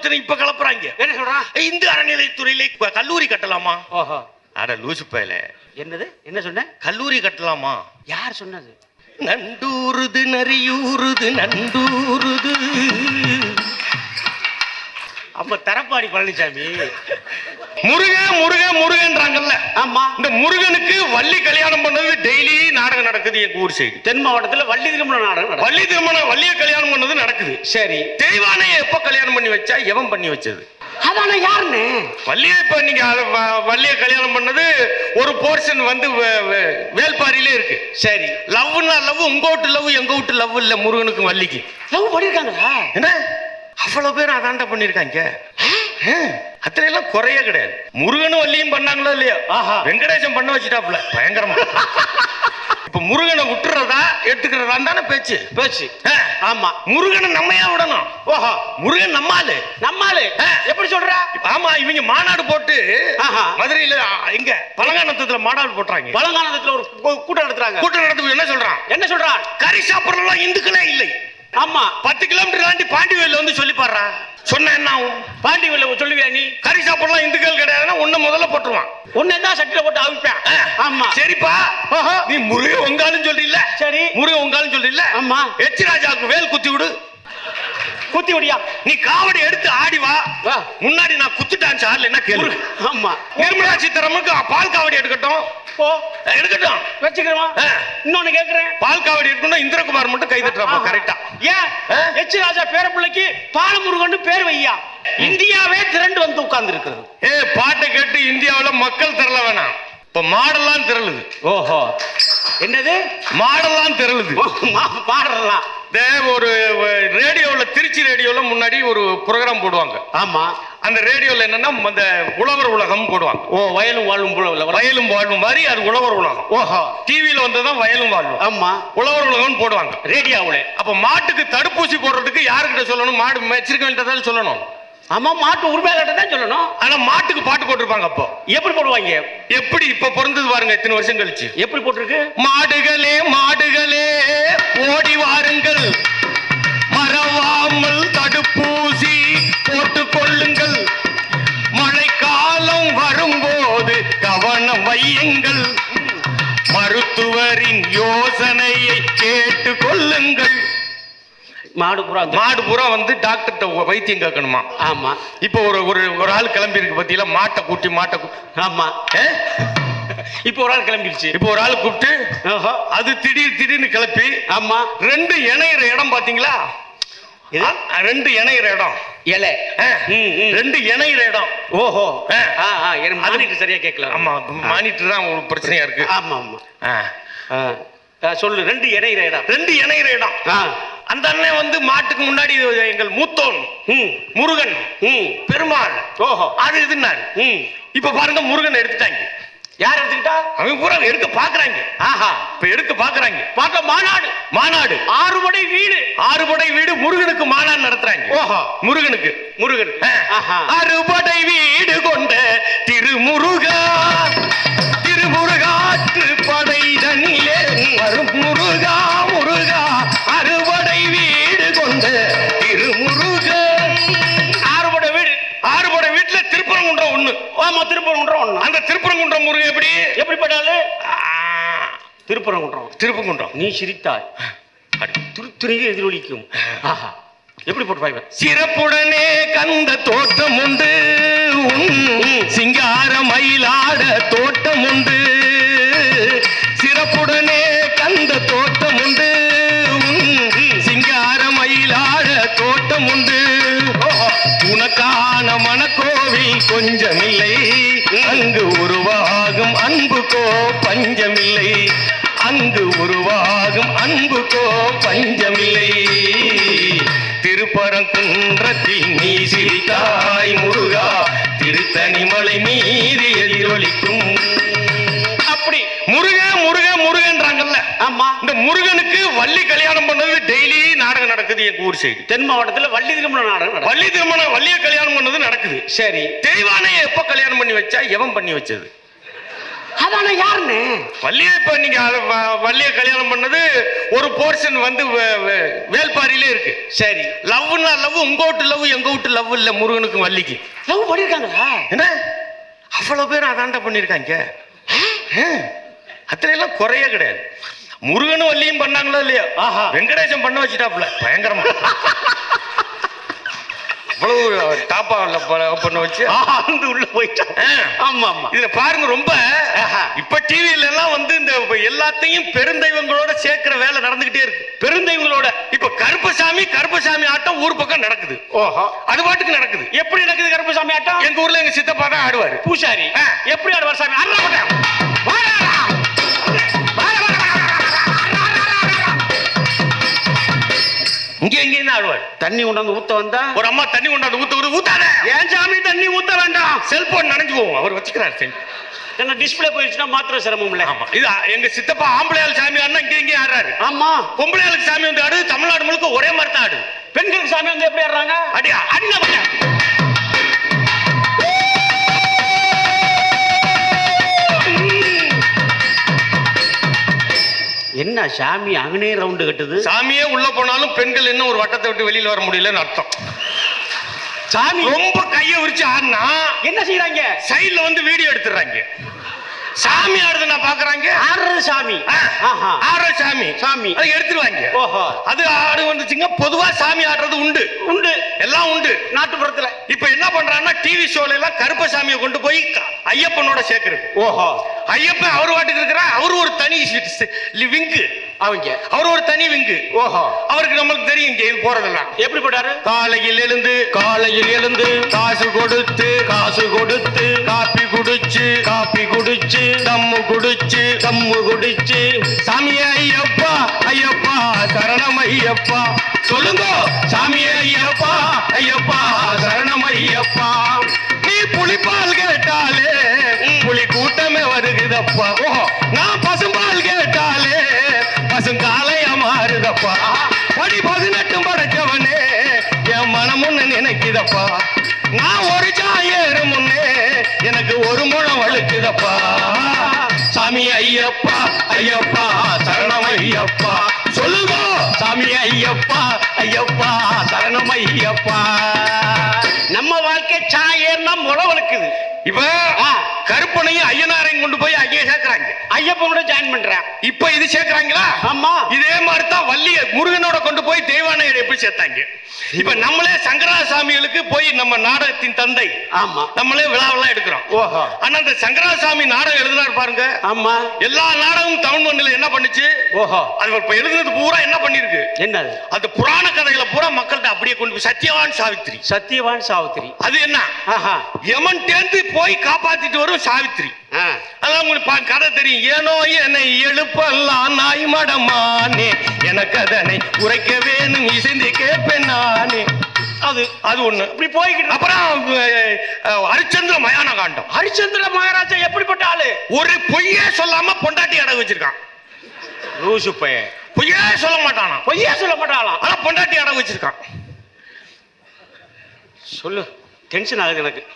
ஒருத்தனை இப்ப கலப்புறாங்க. என்ன சொல்றான் இந்து அறநிலைத்துறையில கல்லூரி கட்டலாமா? அட லூசு பயல. என்னது? என்ன சொன்ன? கல்லூரி கட்டலாமா? யார் சொன்னது? நண்டூருது நரியூருது நண்டூருது. அப்ப தரப்பாடி பழனிசாமி. முருகன் முருகன் முருகன்றாங்கல்ல. ஆமா. இந்த முருகனுக்கு வள்ளி கல்யாணம் பண்ணது டெய்லி நாடகம் நடக்குது எங்க ஊர் சைடு தென் மாவட்டத்துல வள்ளி திருமண நாடகம். வள்ளி திருமணம் வள்ளிய கல்யாணம் பண்ணது நடக்குது. சரி. தெய்வானை எப்ப கல்யாணம் பண்ணி வச்சா எவன் பண்ணி வச்சது? அதான யாருன்னு? வள்ளிய இப்ப நீங்க வள்ளிய கல்யாணம் பண்ணது ஒரு போர்ஷன் வந்து வேல்பாரியில இருக்கு. சரி. லவ்னா லவ் உங்க வீட்டு லவ் எங்க வீட்டு லவ் இல்ல முருகனுக்கும் வள்ளிக்கு லவ் பண்ணிருக்காங்களா? என்ன? அவ்வளவு பேர் அதாண்டா பண்ணிருக்காங்க அத்தனை எல்லாம் குறைய கிடையாது. முருகனும் வள்ளியும் பண்ணாங்களோ இல்லையா? ஆஹா. வெங்கடேசன் பண்ண வச்சுட்டாப்ல பயங்கரமா. இப்ப முருகனை விட்டுறதா எடுத்துக்கிறதா தானே பேச்சு. பேச்சு. ஆமா. முருகனை நம்மையா விடணும்? ஓஹோ. முருகன் நம்மாலு நம்மாளு. ஆ. எப்படி சொல்ற? ஆமா இவங்க மாநாடு போட்டு. மதுரையில இங்க பழங்கானத்துல மாநாடு போட்டுறாங்க. பழங்கானத்துல ஒரு கூட்டம் நடத்துறாங்க. கூட்டம் நடத்து என்ன சொல்றான்? என்ன சொல்றான்? கறி சாப்பிடலாம் இந்துக்களே இல்லை. ஆமா. பத்து கிலோமீட்டர் தாண்டி பாண்டிவேல வந்து சொல்லி பாடுறா சொன்ன என்ன ஆகும்? பாண்டி உள்ள சொல்லுவியா நீ? கறி சாப்பிடலாம் இந்துக்கள் கிடையாதுன்னா ஒண்ணு முதல்ல போட்டுருவான். உன்னை தான் சட்டில போட்டு அவிப்பேன். ஆமா. சரிப்பா. நீ முருகன் உங்காலும் சொல்றீல்ல. சரி. முருகன் உங்காலும் சொல்றீல்ல. ஆமா. எச்சி ராஜாவுக்கு வேல் குத்தி விடு. குத்தி விடியா நீ காவடி எடுத்து ஆடி வா. முன்னாடி நான் குத்துட்டான் சார்ல என்ன கேளு ஆமா. நிர்மலா சீதாராமனுக்கு பால் காவடி எடுக்கட்டும். போ. எடுக்கட்டும். வச்சுக்கிறோம். இன்னொன்னு கேக்குறேன். பால் காவடி எடுக்கணும் இந்திரகுமார் மட்டும் கை தட்டுறாப்பா. கரெக்டா ஏன்? எச் ராஜா பேரப்பிள்ளைக்கு பாலமுருகன் பேர் வையா. இந்தியாவே திரண்டு வந்து உட்கார்ந்து இருக்கிறது ஏ பாட்டை கேட்டு இந்தியாவுல மக்கள் திரள வேணாம். இப்ப மாடெல்லாம் திரளுது. ஓஹோ. என்னது? மாடெல்லாம் திரளுது. இந்த ஒரு ரேடியோல திருச்சி ரேடியோல முன்னாடி ஒரு ப்ரோக்ராம் போடுவாங்க. ஆமா. அந்த ரேடியோல என்னன்னா அந்த உழவர் உலகம் போடுவாங்க. ஓ வயலும் வாழும் வயலும் வாழ்வும் மாதிரி அது உழவர் உலகம். ஓஹோ. டிவியில வந்ததான் வயலும் வாழ்வும் ஆமா. உழவர் உலகம் போடுவாங்க. ரேடியோவுல. அப்ப மாட்டுக்கு தடுப்பூசி போடுறதுக்கு யாருக்கிட்ட சொல்லணும்? மாடு மேய்ச்சிருக்க சொல்லணும். ஆமா மாட்டு உரிமையாளர்கிட்ட தான் சொல்லணும். ஆனா மாட்டுக்கு பாட்டு போட்டிருப்பாங்க அப்போ. எப்படி போடுவாங்க? எப்படி இப்ப பிறந்தது பாருங்க இத்தனை வருஷம் கழிச்சு. எப்படி போட்டிருக்கு? மாடுகளே மாடுகளே ஓடி வாருங்கள். மறவாமல் தடுப்பூசி போட்டுக் கொள்ளுங்கள். மழைக்காலம் வரும்போது கவனம் வையுங்கள். மருத்துவரின் யோசனையை கேட்டு கொள்ளுங்கள். மாடு புறா மாடு பூரா வந்து டாக்டர்கிட்ட வைத்தியம் கேட்கணுமா? ஆமா. இப்போ ஒரு ஒரு ஒரு ஆள் கிளம்பி இருக்கு பத்தியில மாட்டை கூட்டி மாட்டை ஆமா? இப்போ ஒரு ஆள் கிளம்பிடுச்சு. இப்போ ஒரு ஆள் கூப்பிட்டு அது திடீர் திடீர்னு கிளப்பி ஆமா. ரெண்டு இணையிற இடம் பாத்தீங்களா? ரெண்டு இணையிற இடம். இலை. ரெண்டு இணையிற இடம். ஓஹோ. ஆ. ஆ ஆ. எனக்கு மானிட்டு சரியா கேட்கல. ஆமா மானிட்டர் தான் ஒரு பிரச்சனையா இருக்கு. ஆமா ஆமா. சொல்லு. ரெண்டு இடையிற இடம். ரெண்டு இணையிற இடம். அந்த அண்ணன் வந்து மாட்டுக்கு முன்னாடி எங்கள் மூத்தோன். முருகன். பெருமாள். ஓஹோ. அது இதுன்னாரு. இப்ப பாருங்க முருகன் எடுத்துட்டாங்க. யார் எடுத்துக்கிட்டா? அவங்க பூரா எடுக்க பாக்குறாங்க. ஆஹா. இப்ப எடுக்க பாக்குறாங்க. பார்த்த மாநாடு. மாநாடு. ஆறுபடை வீடு. ஆறுபடை வீடு முருகனுக்கு மாநாடு நடத்துறாங்க. ஓஹோ. முருகனுக்கு. முருகன். ஆஹா. அறுபடை வீடு கொண்ட திருமுருகா. ஒண்ணு. ஆமா திருப்பரங்குன்றம் ஒண்ணு. அந்த திருப்பரங்குன்றம் முருகன் எப்படி? எப்படிப்பட்டாலு திருப்பரங்குன்றம். திருப்பரங்குன்றம். நீ சிரித்தாய். அடி. துருத்துணிக்கு எதிரொலிக்கும். ஆஹா. எப்படி போட்டு சிறப்புடனே கந்த தோட்டம் உண்டு. உன் கொஞ்சமில்லை. அங்கு உருவாகும் அன்புக்கோ பஞ்சமில்லை. அங்கு உருவாகும் அன்புக்கோ பஞ்சமில்லை. திருப்பரங்குன்றத்தில் நீ சிரித்தாய் முருகா. திருத்தணிமலை மீறி எதிரொலிக்கும். அப்படி முருக முருக முருகன்றாங்கல்ல. ஆமா. இந்த முருகனுக்கு வள்ளி கல்யாணம் பண்ணது டெய்லி நாடகம். நடக்குது எங்க ஊர் சைடு. தென் மாவட்டத்துல வள்ளி திருமண நாடகம். வள்ளி திருமணம் வள்ளிய கல்யாணம் பண்ணது நடக்குது. சரி. தெய்வானை எப்ப கல்யாணம் பண்ணி வச்சா எவன் பண்ணி வச்சது? அதான யாருன்னு? வள்ளியை இப்ப நீங்க அத வ- வள்ளியை கல்யாணம் பண்ணது ஒரு போர்ஷன் வந்து வேல்பாரியிலே இருக்கு. சரி. லவ்னா லவ் உங்க வீட்டு லவ் எங்க வீட்டு லவ் இல்ல முருகனுக்கும் வள்ளிக்கு. லவ் பண்ணிருக்காங்களா? என்ன? அவ்வளவு பேர் அதாண்டா பண்ணிருக்காங்க. அத்தனை எல்லாம் குறைய கிடையாது. முருகனும் வள்ளியும் பண்ணாங்களோ இல்லையா? ஆஹா. வெங்கடேசன் பண்ண வச்சுட்டாப்ல பயங்கரமா. அவ்வளவு டாப்பா பண்ண வச்சு ஆந்து உள்ள போயிட்டான். ஆமா ஆமா. இதுல பாருங்க ரொம்ப. இப்ப டிவில எல்லாம் வந்து இந்த எல்லாத்தையும் பெருந்தெய்வங்களோட சேர்க்கிற வேலை நடந்துகிட்டே இருக்கு. பெருந்தெய்வங்களோட. இப்ப கருப்பசாமி கருப்பசாமி ஆட்டம் ஊர் பக்கம் நடக்குது. ஓஹோ. அது பாட்டுக்கு நடக்குது. எப்படி நடக்குது கருப்பசாமி ஆட்டம்? எங்க ஊர்ல எங்க சித்தப்பா தான் ஆடுவாரு. பூசாரி. எப்படி ஆடுவார் சாமி? அண்ணா இங்க எங்கேயும் தான் ஆடுவாரு தண்ணி கொண்டாந்து ஊத்த வந்தா? ஒரு அம்மா தண்ணி கொண்டாந்து ஊத்த ஊத்து ஊத்தாத! ஏன் சாமி தண்ணி ஊத்த வேண்டாம்! செல்போன் நனைஞ்சு போகும் அவர் வச்சுக்கிறார் செல். என்ன டிஸ்பிளே போயிடுச்சுன்னா மாத்திர சிரமம் இல்ல ஆமா. இது எங்க சித்தப்பா ஆம்பளையாள் சாமி ஆடுனா இங்க எங்கேயும் ஆடுறாரு. ஆமா. பொம்பளையாளுக்கு சாமி வந்து ஆடு தமிழ்நாடு முழுக்க ஒரே மாதிரி தான் ஆடு. பெண்களுக்கு சாமி வந்து எப்படி ஆடுறாங்க? அடியா அண்ணா என்ன சாமி அங்கனே ரவுண்டு கட்டுது? சாமியே உள்ள போனாலும் பெண்கள் இன்னும் ஒரு வட்டத்தை விட்டு வெளியில வர முடியலன்னு அர்த்தம். சாமி ரொம்ப கைய விரிச்சு ஆடினா என்ன செய்யறாங்க சைடுல வந்து வீடியோ எடுத்துறாங்க சாமி ஆடுது நான் பாக்குறாங்க? ஆடுறது சாமி. ஆஹா. ஆடுற சாமி. சாமி. அதை எடுத்துருவாங்க ஓஹோ. அது ஆடு வந்துச்சுங்க. பொதுவா சாமி ஆடுறது உண்டு. உண்டு. எல்லாம் உண்டு. நாட்டுப்புறத்துல. இப்ப என்ன பண்றாங்கன்னா டிவி ஷோல எல்லாம் கருப்பசாமியை கொண்டு போய் ஐயப்பனோட சேர்க்கிறது. ஓஹோ. ஐயப்பன் அவர் வாட்டுக்கு இருக்கிற அவரு ஒரு தனி விங்கு அவங்க. அவர் ஒரு தனி விங்கு. ஓஹோ. அவருக்கு நம்மளுக்கு தெரியும் இது போறதெல்லாம். எப்படி போட்டாரு காலையில் எழுந்து காலையில் எழுந்து காசு கொடுத்து காசு கொடுத்து காப்பி குடிச்சு காப்பி குடிச்சு தம்மு குடிச்சு தம்மு குடிச்சு. சாமி ஐயப்பா ஐயப்பா சரணம் ஐயப்பா. சொல்லுங்க. சாமி ஐயப்பா ஐயப்பா சரணம் ஐயப்பா. நீ புலிப்பால் கேட்டாலே புலி கூட்டமே வருகுதப்பா ஓஹோ. ஒண்ணு நினைக்குதப்பா நான் ஒரு சாயேறு முன்னே எனக்கு ஒரு முழம் வழுக்குதப்பா. சாமி ஐயப்பா ஐயப்பா சரணம் ஐயப்பா. சொல்லுங்க சாமி ஐயப்பா ஐயப்பா சரணம் ஐயப்பா. நம்ம வாழ்க்கை சாயேர்னா முளை வளர்க்குது இப்ப. கருப்பனையும் கொண்டு போய் அங்கேயே சேர்க்கறாங்க. ஐயப்பனோட ஜாயின் பண்றேன் இப்ப இது சேர்க்கறாங்களா? ஆமா. இதே மாதிரி தான் வள்ளிய முருகனோட கொண்டு போய் தெய்வானையர் எப்படி சேர்த்தாங்க. இப்ப நம்மளே சங்கராசாமிகளுக்கு போய் நம்ம நாடகத்தின் தந்தை. ஆமா. நம்மளே விழாவெல்லாம் எடுக்கிறோம். ஓஹோ. ஆனா அந்த சங்கராசாமி நாடகம் எழுதினார் பாருங்க. ஆமா. எல்லா நாடகமும் தமிழ் மண்ணில் என்ன பண்ணுச்சு? ஓஹோ. அது இப்ப எழுதுனது பூரா என்ன பண்ணிருக்கு? என்னது? அந்த புராண கதைகளை பூரா மக்கள்கிட்ட அப்படியே கொண்டு போய் சத்யவான் சாவித்திரி. சத்தியவான் சாவித்திரி. அது என்ன? ஆஹா. யமன் தேர்ந்து போய் காப்பாத்திட்டு வரும் சாவித்திரி. ஆ. அதான் உங்களுக்கு பா- கதை தெரியும். ஏனோ என்னை எழுப்பல்லாம் நாய் மடமானே. எனக்கு அதனை உரைக்க வேணும் இசைந்து கேட்பேன் நானே. அது அது ஒண்ணு. இப்படி போய்கிட்டு அப்புறம் ஹரிச்சந்திர மயான காண்டம் ஹரிச்சந்திர மகாராஜா எப்படிப்பட்ட ஆளு? ஒரு பொய்யே சொல்லாம பொண்டாட்டி அடகு வச்சிருக்கான். லூசு பையன். பொய்யே சொல்ல மாட்டானா? பொய்யா சொல்ல மாட்டாளாம் ஆனா பொண்டாட்டி அடகு வச்சிருக்கான். சொல்லு. டென்ஷன் ஆகுது எனக்கு.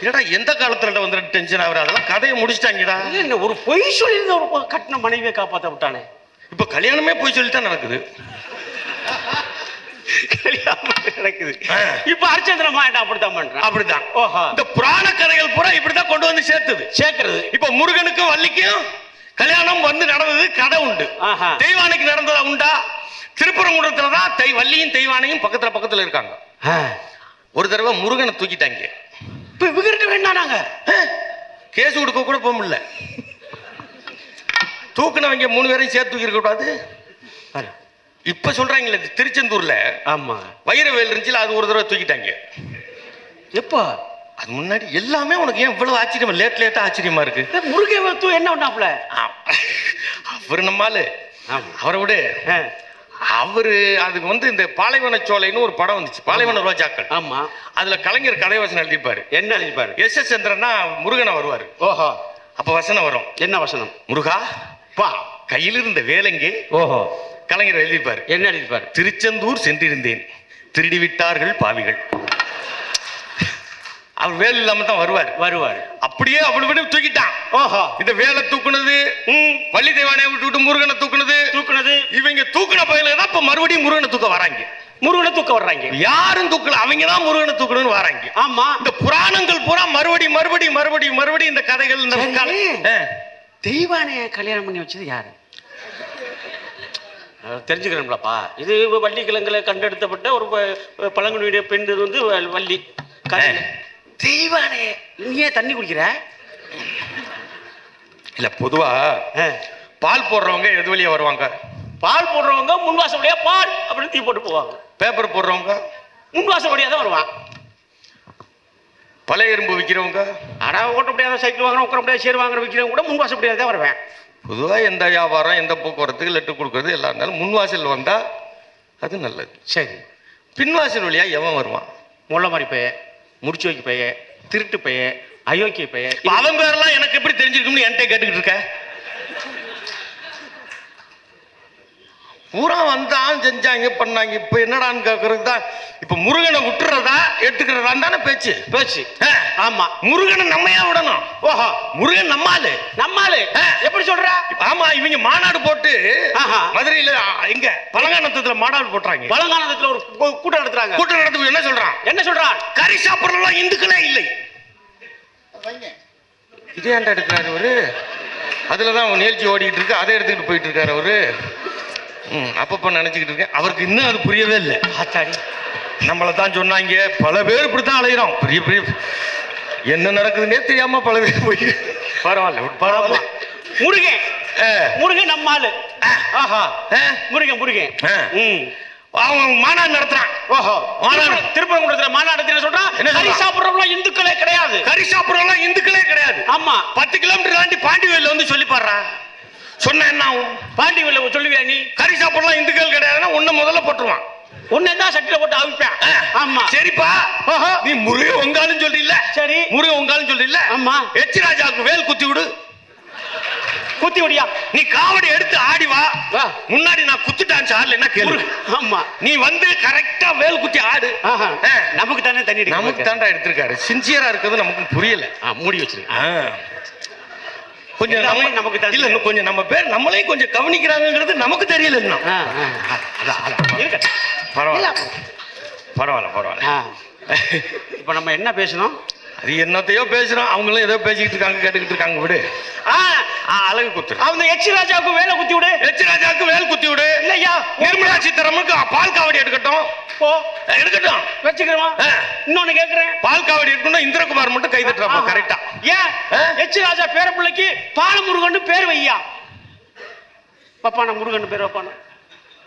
என்னடா எந்த காலத்துல வந்து டென்ஷன் ஆகுற? அதெல்லாம் கதையை முடிச்சிட்டாங்கடா. இல்ல, ஒரு பொய் சொல்லியிருந்த ஒரு கட்டின மனைவியை காப்பாத்த விட்டானே. இப்ப கல்யாணமே போய் சொல்லிட்டு தான் நடக்குது. நடக்குது. இப்ப ஹரிச்சந்திர மகாராஜா அப்படித்தான் பண்றான்? அப்படிதான் ஓஹோ. இந்த புராண கதைகள் பூரா இப்படிதான் கொண்டு வந்து சேர்த்தது. சேர்க்கறது. இப்ப முருகனுக்கும் வள்ளிக்கும் கல்யாணம் வந்து நடந்தது கதை உண்டு. தெய்வானைக்கு நடந்ததா உண்டா? திருப்பரங்குன்றத்துல தான் தை வள்ளியும் தெய்வானையும் பக்கத்துல பக்கத்துல இருக்காங்க. ஒரு தடவை முருகனை தூக்கிட்டாங்க. இப்ப இவகிட்ட வேண்டானாங்க கேஸ் கொடுக்க கூட போக முடியல. தூக்குனவங்க மூணு பேரையும் சேர்த்து தூக்கி கூடாது. இப்ப சொல்றாங்களே திருச்செந்தூர்ல. ஆமா. வைரவேல் இருந்துச்சுல அது ஒரு தடவை தூக்கிட்டாங்க. எப்போ? அது முன்னாடி எல்லாமே உனக்கு ஏன் இவ்வளவு ஆச்சரியமா? லேட் லேட்டா ஆச்சரியமா இருக்கு. முருகன் தூ என்ன பண்ணாப்ல அவர் நம்மாலு. அவரை விட. அவரு அதுக்கு வந்து இந்த பாலைவன சோலைன்னு ஒரு படம் வந்துச்சு. பாலைவன ரோஜாக்கள். ஆமா. அதுல கலைஞர் கதை வசனம் எழுதிப்பாரு என்ன எழுதிப்பாரு எஸ் எஸ் சந்திரனா முருகனை வருவாரு. ஓஹோ. அப்ப வசனம் வரும். என்ன வசனம்? முருகா பா. கையில் இருந்த வேலைங்கே? ஓஹோ. கலைஞர் எழுதிப்பாரு என்ன எழுதிப்பாரு திருச்செந்தூர் சென்றிருந்தேன். திருடி விட்டார்கள் பாவிகள். அவர் வேல் இல்லாம தான் வருவார். வருவார். அப்படியே அப்படி விட்டு தூக்கிட்டான். ஓஹோ. இந்த வேலை தூக்குனது வள்ளி விட்டு விட்டு முருகனை தூக்குனது தூக்குனது. இவங்க தூக்குன பயில தான் இப்ப மறுபடியும் முருகனை தூக்க வராங்க. முருகனை தூக்க வர்றாங்க. யாரும் தூக்கல அவங்க தான் முருகனை தூக்கணும்னு வராங்க. ஆமா. இந்த புராணங்கள் பூரா மறுபடி மறுபடி மறுபடி மறுபடி இந்த கதைகள் இந்த. தெய்வானைய கல்யாணம் பண்ணி வச்சது யாரு? தெரிஞ்சுக்கிறோம்லப்பா. இது வள்ளிக்கிழங்குல கண்டெடுத்தப்பட்ட ஒரு பழங்குடியுடைய பெண் இது வந்து வள்ளி. தெய்வானைய நீ ஏன் தண்ணி குடிக்கிற? இல்ல பொதுவா. பால் போடுறவங்க எது வழியா வருவாங்க? பால் போடுறவங்க முன்வாசல் வழியா பால் அப்படின்னு தீ போட்டு போவாங்க. பேப்பர் போடுறவங்க? முன்வாசல் வழியா தான் வருவான். பழைய எறும்பு விற்கிறவங்க ஆனா ஓட்ட முடியாத சைக்கிள் வாங்குறோம் உட்கார முடியாத சேர் வாங்குற விற்கிறவங்க கூட முன்வாசல் வழியா தான் வருவேன். பொதுவா எந்த வியாபாரம் எந்த போக்குவரத்துக்கு லெட்டு கொடுக்கறது எல்லா இருந்தாலும் முன்வாசல் வந்தா அது நல்லது. சரி. பின்வாசல் வழியா எவன் வருவான்? முள்ள பைய முடிச்சு வைக்க பைய திருட்டு பையன் அயோக்கிய பையன். அவன் பேரெல்லாம் எனக்கு எப்படி தெரிஞ்சிருக்கும்னு என்கிட்ட கேட்டுக்கிட்டு இருக்க? பூரா வந்தான் செஞ்சாங்க பண்ணாங்க. இப்ப என்னடான்னு கேக்குறது தான் இப்ப முருகனை விட்டுறதா எடுத்துக்கிறதான்னு தானே பேச்சு. பேச்சு. ஆ. ஆமா. முருகனை நம்மையா விடணும்? ஓஹோ. முருகன் நம்மாலு நம்மாலு ஆ. எப்படி சொல்ற? ஆமா இவங்க மாநாடு போட்டு ஆஹா. மதுரையில இங்க பழங்கானத்துல மாநாடு போட்டுறாங்க. பழங்கானத்துல ஒரு கூட்டம் நடத்துறாங்க. கூட்டம் நடத்து என்ன சொல்றான்? என்ன சொல்றான்? கறி சாப்பிடலாம் இந்துக்களே இல்லை. இதே எடுக்கிறாரு அவரு? அதுலதான் தான் நிகழ்ச்சி ஓடிக்கிட்டு இருக்கு அதை எடுத்துக்கிட்டு போயிட்டு இருக்காரு அவரு. அப்பப்ப நினைச்சுக்கிட்டு இருக்கேன். அவருக்கு இன்னும் அது புரியவே இல்லை. ஆத்தாடி. நம்மளை தான் சொன்னாங்க. பல பேர் இப்படித்தான் அலைகிறோம் பெரிய பெரிய என்ன நடக்குதுன்னே தெரியாம பல பேர் போய் பரவாயில்ல பரவாயில்ல. முருகன் முருகன் நம்மாலு ஆஹா. ஆ, முருகன் முருகன் அவன் மாநாடு நடத்துறான் ஓஹோ. மாநாடு. திருப்பரங்குன்றத்துல மாநாடு சொல்றான் கறி? சாப்பிடுறவங்க இந்துக்களே கிடையாது. கறி சாப்பிடறவங்க இந்துக்களே கிடையாது. ஆமா. பத்து கிலோமீட்டர் தாண்டி பாண்டிவேல வந்து சொல்லி பாடுறா. சொன்ன என்ன ஆகும்? பாண்டி வெளில சொல்லுவியா நீ? கறி சாப்பிடலாம் இந்துக்கள் கிடையாதுன்னா ஒண்ணு முதல்ல போட்டுருவான். உன்னை தான் சட்டில போட்டு அவிப்பேன். ஆமா. சரிப்பா. நீ முருகன் உங்காலும் சொல்றீல்ல? சரி. முருகன் உங்காலும் சொல்றீல்ல? ஆமா. எச்சி ராஜாவுக்கு வேல் குத்தி விடு. குத்தி விடியா? நீ காவடி எடுத்து ஆடி வா. முன்னாடி நான் குத்துட்டான் சார்ல என்ன கேளு? ஆமா. நீ வந்து கரெக்டா வேல் குத்தி ஆடு. நமக்கு தானே தண்ணி நமக்கு. தாண்டா எடுத்திருக்காரு. சின்சியரா இருக்கிறது நமக்கு புரியல. மூடி வச்சிருக்க ஆ. கொஞ்சம் நம்ம நமக்கு இல்ல இன்னும் கொஞ்சம் நம்ம பேர் நம்மளையும் கொஞ்சம் கவனிக்கிறாங்கிறது நமக்கு தெரியல இன்னும். பரவாயில்ல. பரவாயில்ல பரவாயில்ல. இப்ப நம்ம என்ன பேசணும்? அது என்னத்தையோ பேசுறோம் அவங்களும் ஏதோ பேசிக்கிட்டு இருக்காங்க கேட்டுக்கிட்டு இருக்காங்க விடு. அழகு குத்துரு அந்த எச்சி ராஜாவுக்கு வேலை குத்தி விடு. எச் ராஜாவுக்கு வேல் குத்தி விடு. இல்லையா? நிர்மலா சீதாராமனுக்கு பால் காவடி எடுக்கட்டும். போ. எடுக்கட்டும். வச்சுக்கிறோமா. இன்னொன்னு கேக்குறேன். பால் காவடி எடுக்கணும் இந்திரகுமார் மட்டும் கை தட்டுறாப்பா. கரெக்டா ஏன்? ஆ? எச்சி ராஜா பேர பிள்ளைக்கு பாலமுருகன் பேர் வையா? பப்பான முருகன் பேர் வைப்பான?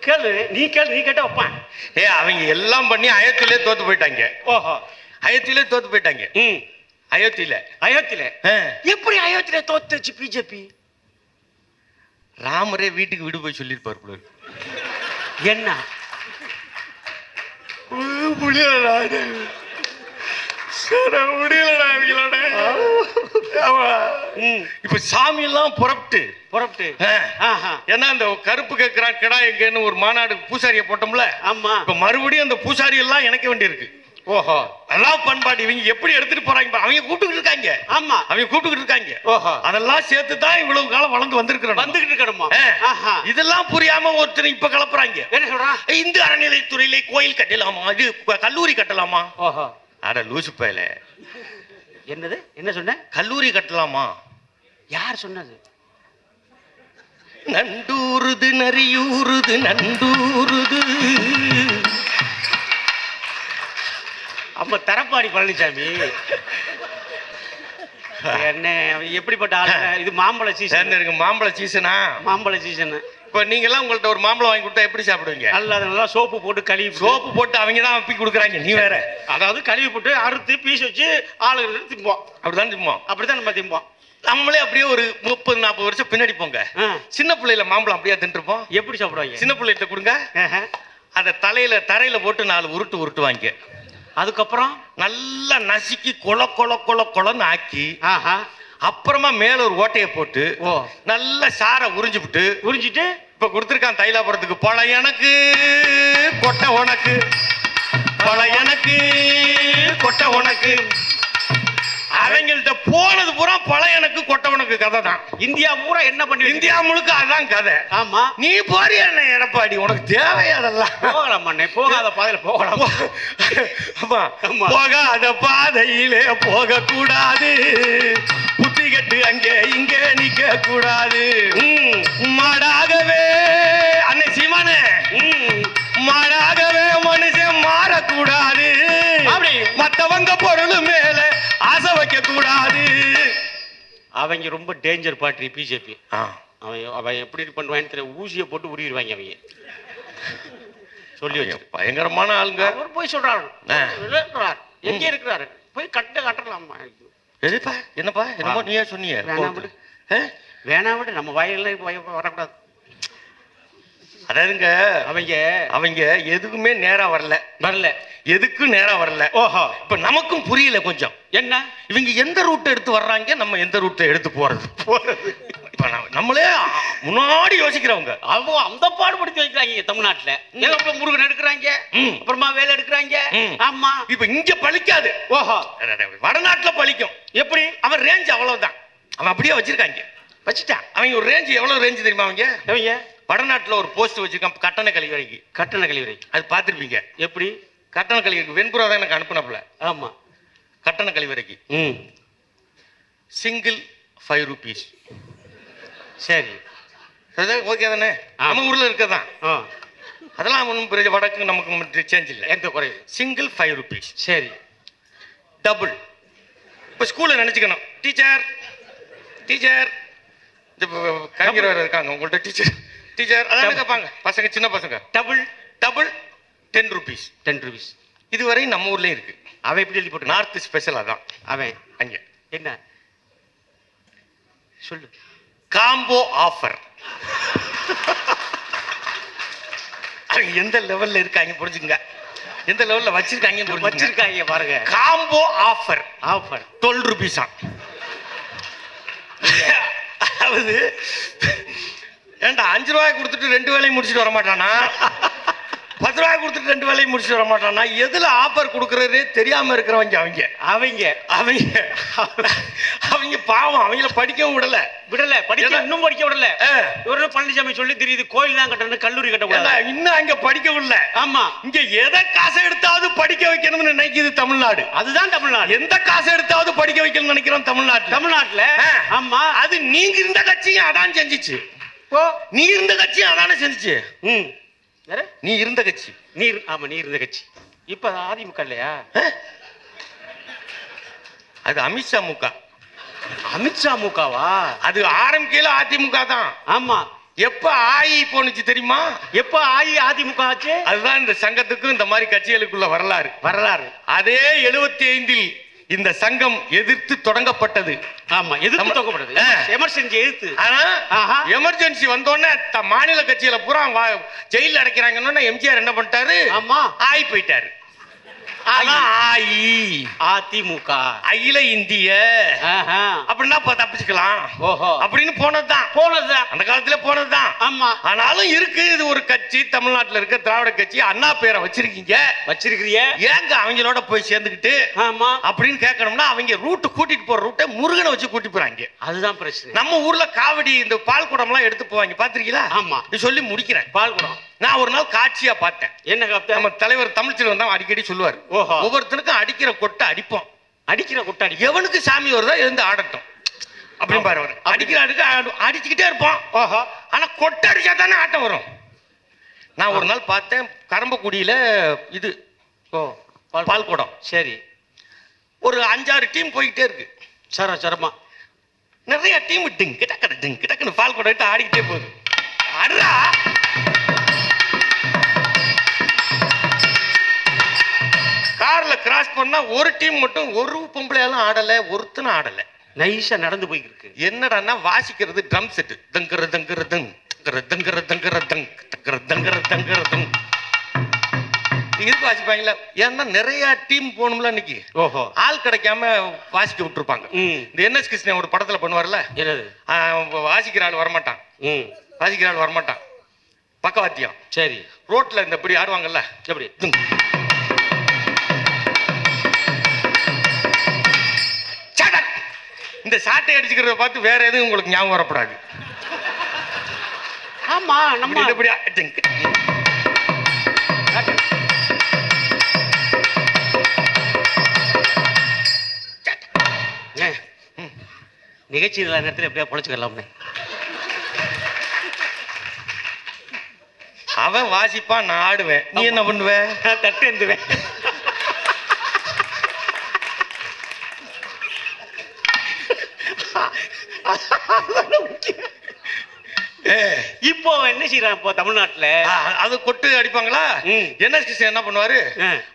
கேளு நீ கேளு நீ கேட்ட வைப்பான். ஏ அவங்க எல்லாம் பண்ணி அயோத்தியிலே தோத்து போயிட்டாங்க. ஓஹோ. அயோத்தியிலே தோத்து போயிட்டாங்க. அயோத்தியில. அயோத்தியில. எப்படி அயோத்தியில தோத்துச்சு பிஜேபி? ராமரே வீட்டுக்கு விடு போய் சொல்லியிருப்பாரு போல. என்ன? முடியலடா முடியலடா. ம். இப்ப சாமி எல்லாம் புறப்பட்டு. புறப்பட்டு ஏன்னா அந்த கருப்பு கேட்கிறான் கிடா எங்கன்னு ஒரு மாநாடு பூசாரியை போட்டோம்ல. ஆமா. இப்ப மறுபடியும் அந்த பூசாரி எல்லாம் இணைக்க வேண்டியிருக்கு. ஓஹோ. அதான் பண்பாடு இவங்க எப்படி எடுத்துட்டு போறாங்க. அவங்க கூப்பிட்டுக்கிட்டு இருக்காங்க. ஆமா. அவங்க கூப்பிட்டுக்கிட்டு இருக்காங்க. ஓஹோ. அதெல்லாம் சேர்த்து தான் இவ்வளவு காலம் வளர்ந்து வந்திருக்கிறோம் வந்துகிட்டு இருக்கணுமா? இதெல்லாம் புரியாம ஒருத்தர் இப்ப கலப்புறாங்க. என்ன சொல்றான்? இந்து அறநிலைத்துறையிலே கோயில் கட்டலாமா? இது கல்லூரி கட்டலாமா? ஓஹோ. அட லூசு பயல. என்னது? என்ன சொன்ன? கல்லூரி கட்டலாமா? யார் சொன்னது? நண்டூருது நரியூருது நண்டூருது. அப்ப தரப்பாடி பழனிசாமி என்ன எப்படிப்பட்ட ஆளு? இது மாம்பழ சீசன் சேர்ந்து மாம்பழ சீசனா மாம்பழ சீசன் இப்ப நீங்க எல்லாம் உங்கள்ட்ட ஒரு மாம்பழம் வாங்கி கொடுத்தா எப்படி சாப்பிடுவீங்க? நல்லா நல்லா சோப்பு போட்டு கழுவி சோப்பு போட்டு அவங்க தான் அப்பி கொடுக்குறாங்க நீ வேற. அதாவது கழுவி போட்டு அறுத்து பீஸ் வச்சு ஆளுங்க திம்போம் அப்படிதான் திம்போம் அப்படித்தான் நம்ம திம்போம் நம்மளே அப்படியே ஒரு முப்பது நாற்பது வருஷம் பின்னாடி போங்க. சின்ன பிள்ளையில மாம்பழம் அப்படியே தின்றுப்போம். எப்படி சாப்பிடுவாங்க? சின்ன பிள்ளைகிட்ட கொடுங்க. அதை தலையில தரையில போட்டு நாலு உருட்டு உருட்டுவாங்க அதுக்கப்புறம் நல்லா நசுக்கி கொல கொல கொல கொலன்னு ஆக்கி ஆஹா. அப்புறமா மேல ஒரு ஓட்டையை போட்டு ஓ. நல்ல சாரை உறிஞ்சு விட்டு உறிஞ்சிட்டு? இப்ப கொடுத்துருக்கான் தைலாபுரத்துக்கு பழ எனக்கு கொட்டை உனக்கு பழ எனக்கு என்கிட்ட போனது பூரா பழையனுக்கு கொட்டவனுக்கு கதை தான் இந்தியா பூரா என்ன பண்ணி இந்தியா முழுக்க அதான் கதை. ஆமா. நீ போறியா என்ன எடப்பாடி? உனக்கு தேவையா அதெல்லாம்? போகலாம் அண்ணே போகாத பாதையில போகலாம். ஆமா. போகாத பாதையிலே போக கூடாது புத்தி கட்டு அங்கே இங்கே நிக்க கூடாது ம், மாடாகவே அன்னை சீமானே. ம். மாடாகவே மனுஷன் மாறக்கூடாது. அப்படி. மத்தவங்க பொருள் மேல வைக்க கூடாது அவங்க ரொம்ப டேஞ்சர் பார்ட்டி பிஜேபி அவன் அவன் எப்படி பண்ணுவான்னு தெரியல. ஊசியை போட்டு உருவிடுவாங்க அவங்க. சொல்லி வச்சு பயங்கரமான ஆளுங்க. அவர் போய் சொல்றாரு. எங்க இருக்கிறாரு? போய் கட்ட கட்டலாமா? எதுப்பா? என்னப்பா? என்னமோ நீயே சொன்னீங்க. வேணாம் விடு. வேணா விட. நம்ம வாயில வய- வரக்கூடாது. அதாவதுங்க அவங்க. அவங்க எதுக்குமே நேரா வரல. வரல. எதுக்கும் நேரா வரல? ஓஹோ. இப்ப நமக்கும் புரியல கொஞ்சம். என்ன? இவங்க எந்த ரூட் எடுத்து வர்றாங்க நம்ம எந்த ரூட்டை எடுத்து போறது? இப்ப நம்ம- நம்மளே முன்னாடி யோசிக்கிறவங்க. அவங்க அந்த பாடுபடுத்தி வைக்கிறாங்க தமிழ்நாட்டுல. ஏதோ முருகன் எடுக்கிறாங்க. அப்புறமா வேலை எடுக்கிறாங்க. ஆமா. இப்ப இங்க பழிக்காது. ஓஹோ. வடநாட்டுல பழிக்கும். எப்படி? அவன் ரேஞ்ச் அவ்வளவுதான். அவன் அப்படியே வச்சிருக்காங்க. வச்சுட்டான். அவங்க ஒரு ரேஞ்ச் எவ்வளவு ரேஞ்ச் தெரியுமா அவங்க அவங்க வடநாட்டுல ஒரு போஸ்ட் வச்சிருக்கான் கட்டண கழிவறைக்கு. கட்டண கழிவறை அது பார்த்திருப்பீங்க. எப்படி? கட்டண கழிவறைக்கு. வெண்புறா தான் எனக்கு அனுப்புனப்புல. ஆமா. கட்டண கழிவறைக்கு. ம். சிங்கிள் ஃபைவ் ருபீஸ் சரி. ஓகே தானே. நம்ம ஊர்ல இருக்கதான். ஆ. அதெல்லாம் ஒன்றும் பெரிய வடக்கு நமக்கு சேஞ்ச் இல்லை. எந்த குறைவு சிங்கிள் ஃபைவ் ருபீஸ் சரி. டபுள் இப்போ ஸ்கூலில் நினச்சிக்கணும். டீச்சர் டீச்சர் கலைஞர் வேறு இருக்காங்க. உங்கள்ட்ட டீச்சர் டீச்சர் அதான் கேட்பாங்க பசங்க சின்ன பசங்க. Double double ten rupees ten rupees இதுவரை நம்ம ஊர்லயும் இருக்கு. அவன் எப்படி எழுதி போட்டு நார்த் ஸ்பெஷல் அதான். அவன் அங்கே. என்ன? சொல்லு. காம்போ ஆஃபர் அவங்க எந்த லெவல்ல இருக்காங்க புரிஞ்சுங்க எந்த லெவல்ல வச்சிருக்காங்க வச்சிருக்கா வச்சிருக்காங்க பாருங்க. காம்போ ஆஃபர் ஆஃபர் டுவெல் ருபீஸா அதாவது ஏன்டா அஞ்சு ரூபாய் கொடுத்துட்டு ரெண்டு வேலையும் முடிச்சுட்டு வர மாட்டானா பத்து ரூபாய் கொடுத்துட்டு ரெண்டு வேலையும் முடிச்சுட்டு வர மாட்டானா எதுல ஆஃபர் கொடுக்கறதே தெரியாம இருக்கிறவங்க அவங்க. அவங்க அவங்க. அவங்க பாவம் அவங்கள படிக்கவும் விடல. விடல படிக்க இன்னும் படிக்க விடல. ஆ. இவரு பழனிசாமி சொல்லி தெரியுது கோயில் தான் கட்டணும் கல்லூரி கட்டக்கூடாது இன்னும் அங்க படிக்க விடல. ஆமா. இங்க எதை காசை எடுத்தாவது படிக்க வைக்கணும்னு நினைக்குது தமிழ்நாடு. அதுதான் தமிழ்நாடு. எந்த காசை எடுத்தாவது படிக்க வைக்கணும்னு நினைக்கிறோம் தமிழ்நாடு தமிழ்நாட்டுல? ஆ. ஆமா. அது நீங்க இருந்த கட்சியும் அதான் செஞ்சுச்சு. ஓ நீ இருந்த கட்சியும் அதானே செஞ்சுச்சு? ம். யாரு நீ இருந்த கட்சி. நீர் ஆமா நீர் இருந்த கட்சி. இப்ப அதிமுக இல்லையா? அது அமித்ஷா முக அமித்ஷா முகாவா அது ஆரம்பிக்கையில அதிமுக தான். ஆமா. எப்ப ஆயி போனுச்சு தெரியுமா? எப்ப ஆயி அதிமுக ஆச்சு? அதுதான் இந்த சங்கத்துக்கும் இந்த மாதிரி கட்சிகளுக்குள்ள வரலாறு. வரலாறு. அதே எழுபத்தி ஐந்தில் இந்த சங்கம் எதிர்த்து தொடங்கப்பட்டது. ஆமா எதிர்த்து ஆ. எமர்ஜென்சி எதிர்த்து. ஆனா ஆஹா. எமர்ஜென்சி வந்தோடனே மாநில கட்சியில பூரா ஜெயில்ல அடைக்கிறாங்கன்னு எம்ஜிஆர் என்ன பண்ணிட்டாரு? ஆமா. ஆயி போயிட்டாரு. அதான் ஆயி அதிமுக. அகில இந்திய. அப்படின்னா தப்பிச்சுக்கலாம். ஓஹோ. அப்படின்னு போனதுதான். போனதுதான். அந்த காலத்துல போனதுதான். ஆமா. ஆனாலும் இருக்கு இது ஒரு கட்சி தமிழ்நாட்டுல இருக்க திராவிட கட்சி அண்ணா பேரை வச்சிருக்கீங்க. வச்சிருக்கிறிய? ஏங்க அவங்களோட போய் சேர்ந்துக்கிட்டு? ஆமா. அப்படின்னு கேட்கணும்னா அவங்க ரூட் கூட்டிட்டு போற ரூட்டை முருகனை வச்சு கூட்டி போறாங்க. அதுதான் பிரச்சனை. நம்ம ஊர்ல காவடி இந்த பால் குடம்லாம் எடுத்து போவாங்க. பாத்திருக்கீங்களா ஆமா. சொல்லி முடிக்கிறேன். பால் குடம் நான் ஒரு நாள் காட்சியா பார்த்தேன். என்ன கப்த நம்ம தலைவர் தமிழ்ச்செல்வன் தான் அடிக்கடி சொல்லுவார். ஓஹோ. ஒவ்வொருத்தனுக்கும் அடிக்கிற கொட்டை அடிப்போம். அடிக்கிற கொட்டாடி எவனுக்கு சாமி வருதோ எழுந்து ஆடட்டும். அப்படின்னு பாரு அவரு. அடிக்கிற அடுக்கு அடிச்சுக்கிட்டே இருப்போம். ஓஹோ. ஆனா கொட்டை அடிச்சா தானே ஆட்டம் வரும். நான் ஒரு நாள் பார்த்தேன் கரம்பக்குடியில இது ஓ பால் பால் குடம். சரி. ஒரு அஞ்சாறு டீம் போய்கிட்டே இருக்கு. சர சரமா. நிறைய டீம் டிங் கிட்டக்கட டிங் கிட்டக்குன்னு பால் குடம் எடுத்து ஆடிக்கிட்டே போகுது. அடா கார்ல கிராஸ் பண்ணா ஒரு டீம் மட்டும் ஒரு பொம்பளையாலும் ஆடல ஒருத்தனும் ஆடல. நைஸா நடந்து போயிருக்கு. என்னடான்னா வாசிக்கிறது ட்ரம் செட் தங்கர தங்கர தங் தங்கர தங்கர தங்கர தங் தங்கர தங்கர தங்கர தங். இதுக்கு வாசிப்பாங்களா ஏன்னா நிறைய டீம் போகணும்ல இன்னைக்கு ஓஹோ. ஆள் கிடைக்காம வாசிக்க விட்டுருப்பாங்க. இந்த என்எஸ் கிருஷ்ணன் ஒரு படத்துல பண்ணுவார்ல? என்னது? வாசிக்கிற ஆள் வரமாட்டான். ம். வாசிக்கிற ஆள் வரமாட்டான். பக்கவாத்தியம். சரி. ரோட்ல இந்த இப்படி ஆடுவாங்கல்ல? எப்படி? இந்த சாட்டை அடிச்சுக்கிறத பார்த்து வேற எதுவும் உங்களுக்கு ஞாபகம் வரப்படாது. ஆமா நம்ம இப்படி. நிகழ்ச்சி இல்லாத நேரத்தில் எப்படியா பொழைச்சிக்கலாம்னு. அவன் வாசிப்பான் நான் ஆடுவேன். நீ என்ன பண்ணுவ? நான் தட்டு எழுந்துவேன் ஏ, இப்போ அவன் என்ன செய்யறான் இப்போ தமிழ்நாட்டுல? அது கொட்டு அடிப்பாங்களா. என்ன கிருஷ்ணன் என்ன பண்ணுவாரு.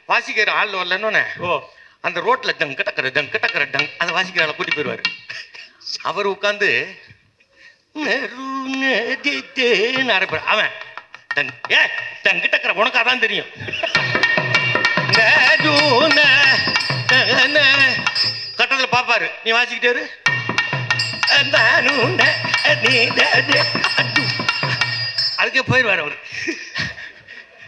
வாசிக்கிற ஆள் வரலன்னு ஓ. அந்த ரோட்ல டங்கு டக்கர டங்கு டக்கர டங் அதை வாசிக்கிற ஆளை கூட்டி போயிருவாரு அவர் உட்காந்து அவன் டங் ஏ டங்கு டக்கர உனக்கு அதான் தெரியும். கட்டத்துல பாப்பாரு. நீ வாசிக்கிட்டே அதுக்கே போயிடுவார் அவர்.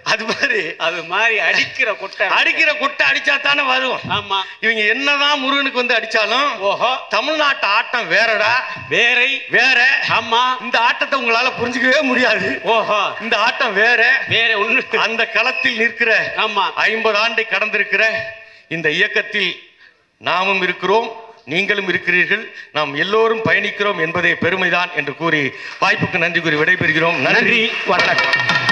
அது மாதிரி அது மாதிரி அடிக்கிற கொட்டை அடிக்கிற கொட்டை அடிச்சா தானே வரும் ஆமா. இவங்க என்னதான் முருகனுக்கு வந்து அடிச்சாலும் ஓஹோ. தமிழ்நாட்டு ஆட்டம் வேறடா. வேரை வேற. ஆமா. இந்த ஆட்டத்தை உங்களால புரிஞ்சுக்கவே முடியாது. ஓஹோ. இந்த ஆட்டம் வேற. வேற ஒண்ணு. அந்த களத்தில் நிற்கிற ஆமா. ஐம்பது ஆண்டை கடந்திருக்கிற இந்த இயக்கத்தில் நாமும் இருக்கிறோம். நீங்களும் இருக்கிறீர்கள் நாம் எல்லோரும் பயணிக்கிறோம் என்பதே பெருமைதான் என்று கூறி வாய்ப்புக்கு நன்றி கூறி விடைபெறுகிறோம். நன்றி. வணக்கம்.